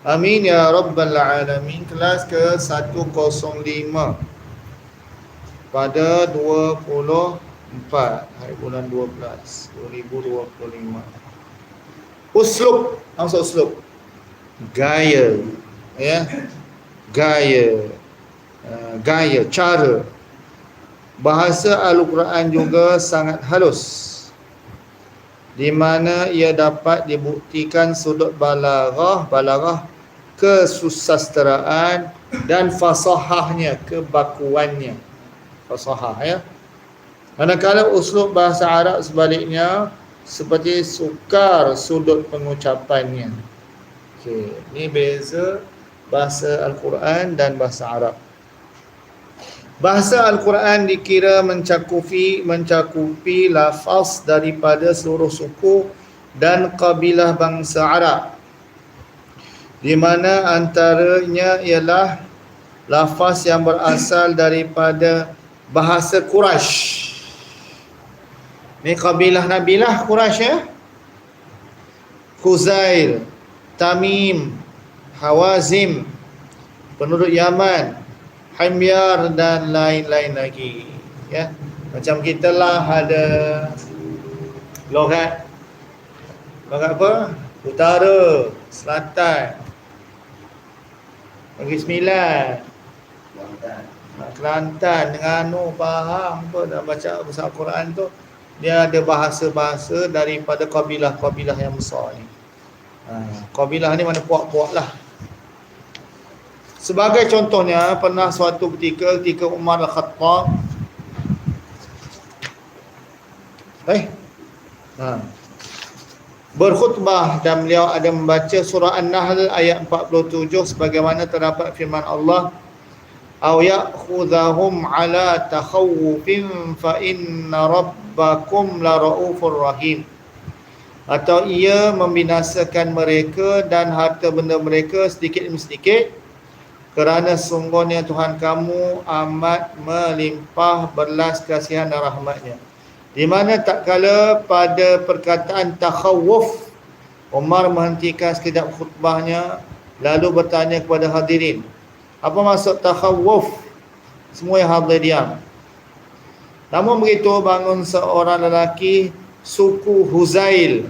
Amin ya rabbal alamin. Kelas ke 105 pada 24 hari bulan 12 2025 uslub. Apa uslub? Gaya. Ya? Gaya. Uh, gaya. Cara. Bahasa al-Quran juga sangat halus di mana ia dapat dibuktikan sudut balaghah balaghah kesusasteraan dan fasahahnya kebakuannya. Fasahah ya. Manakala uslub bahasa Arab sebaliknya seperti sukar sudut pengucapannya. Okey ni beza bahasa al-Quran dan bahasa Arab Bahasa Al-Quran dikira mencakupi mencakupi lafaz daripada seluruh suku dan kabilah bangsa Arab. Di mana antaranya ialah lafaz yang berasal daripada bahasa Quraisy. Ni kabilah Nabilah Quraisy ya. Khuzail, Tamim, Hawazim, penduduk Yaman, Himyar dan lain-lain lagi ya. Macam kita lah ada logat. Logat apa? Utara selatan. Bagi sembilan. Kelantan. Dengan anu faham apa dah baca bahasa Al-Quran tu dia ada bahasa-bahasa daripada kabilah-kabilah yang besar ni. Ha, kabilah ni mana puak-puak lah. Sebagai contohnya, pernah suatu ketika ketika Umar Al-Khattab eh? Ha, berkhutbah dan beliau ada membaca surah An-Nahl ayat 47 sebagaimana terdapat firman Allah aw ya'khudhahum ala takhawufin fa inna rabbakum la raufur rahim. Atau ia membinasakan mereka dan harta benda mereka sedikit demi sedikit kerana sungguhnya Tuhan kamu amat melimpah berlas kasihan dan rahmatnya. Di mana tak kala pada perkataan takhawuf Umar menghentikan sekejap khutbahnya lalu bertanya kepada hadirin apa maksud takhawuf? Semua yang hadir diam. Namun begitu bangun seorang lelaki suku Huzail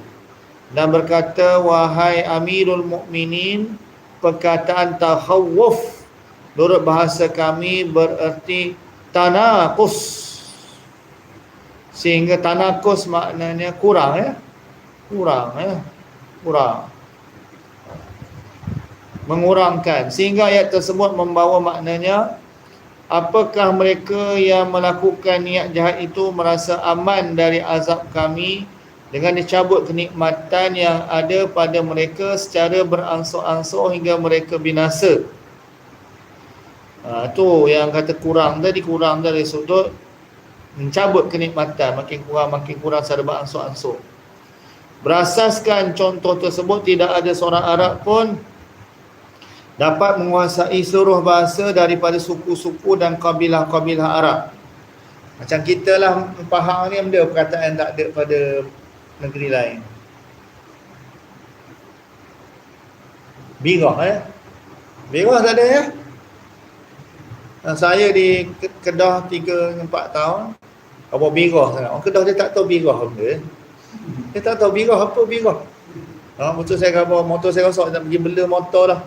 dan berkata wahai amirul mukminin perkataan tahawuf. Menurut bahasa kami bererti tanakus sehingga tanakus maknanya kurang ya. Kurang ya. Kurang. Mengurangkan. Sehingga ayat tersebut membawa maknanya apakah mereka yang melakukan niat jahat itu merasa aman dari azab kami dengan dicabut kenikmatan yang ada pada mereka secara beransur-ansur hingga mereka binasa. Ha, tu yang kata kurang tadi kurang dari sudut mencabut kenikmatan makin kurang makin kurang secara beransur-ansur. Berasaskan contoh tersebut tidak ada seorang Arab pun dapat menguasai seluruh bahasa daripada suku-suku dan kabilah-kabilah Arab. Macam kita lah faham ni benda perkataan tak ada pada negeri lain. Birah eh. Birah tak ada ya. Dan saya di Kedah 3 4 tahun apa birah sangat. Orang Kedah dia tak tahu birah apa. Eh. Dia tak tahu birah apa birah. Ha, motor saya khabar, motor saya rosak nak pergi bela motor lah.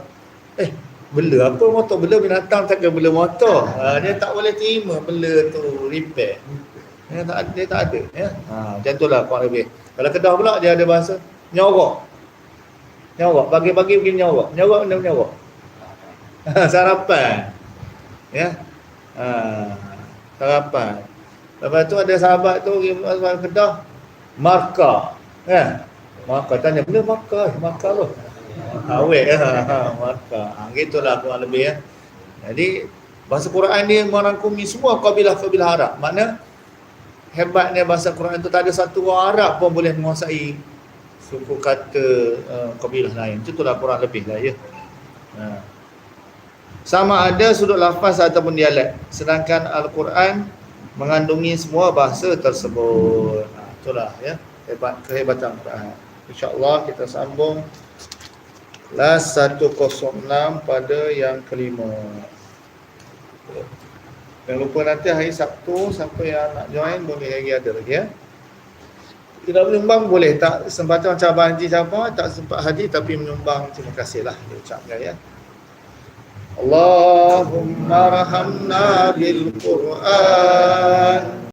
Eh, bela apa motor? Bela binatang tak bela motor. Ha, dia tak boleh terima bela tu repair. Dia tak, dia tak ada. Ya? Ha, macam tu lah kurang lebih. Kalau Kedah pula dia ada bahasa nyorok. Nyorok, bagi-bagi pergi nyorok. Nyorok benda nyorok. sarapan. Ya. Ha, sarapan. Lepas tu ada sahabat tu pergi masuk Kedah. Marka. Ya. Marka tanya, benda marka? Marka tu. Awet ya. marka. Ha, gitulah kurang lebih ya. Jadi bahasa Quran dia merangkumi semua kabilah-kabilah Arab. Makna hebatnya bahasa Quran itu tak ada satu orang Arab pun boleh menguasai suku kata uh, kabilah lain. Itulah kurang lebih lah ya. Ha. Sama ada sudut lafaz ataupun dialek. Sedangkan Al-Quran mengandungi semua bahasa tersebut. Ha, itulah ya. Hebat kehebatan Quran. InsyaAllah kita sambung Last 106 pada yang kelima Jangan lupa nanti hari Sabtu Siapa yang nak join boleh lagi ada lagi ya. Tidak menyumbang boleh Tak? Sempatan macam Abang Haji siapa Tak sempat hadir tapi menyumbang. Terima kasih lah dia ucapkan ya. Allahumma rahamna bil Quran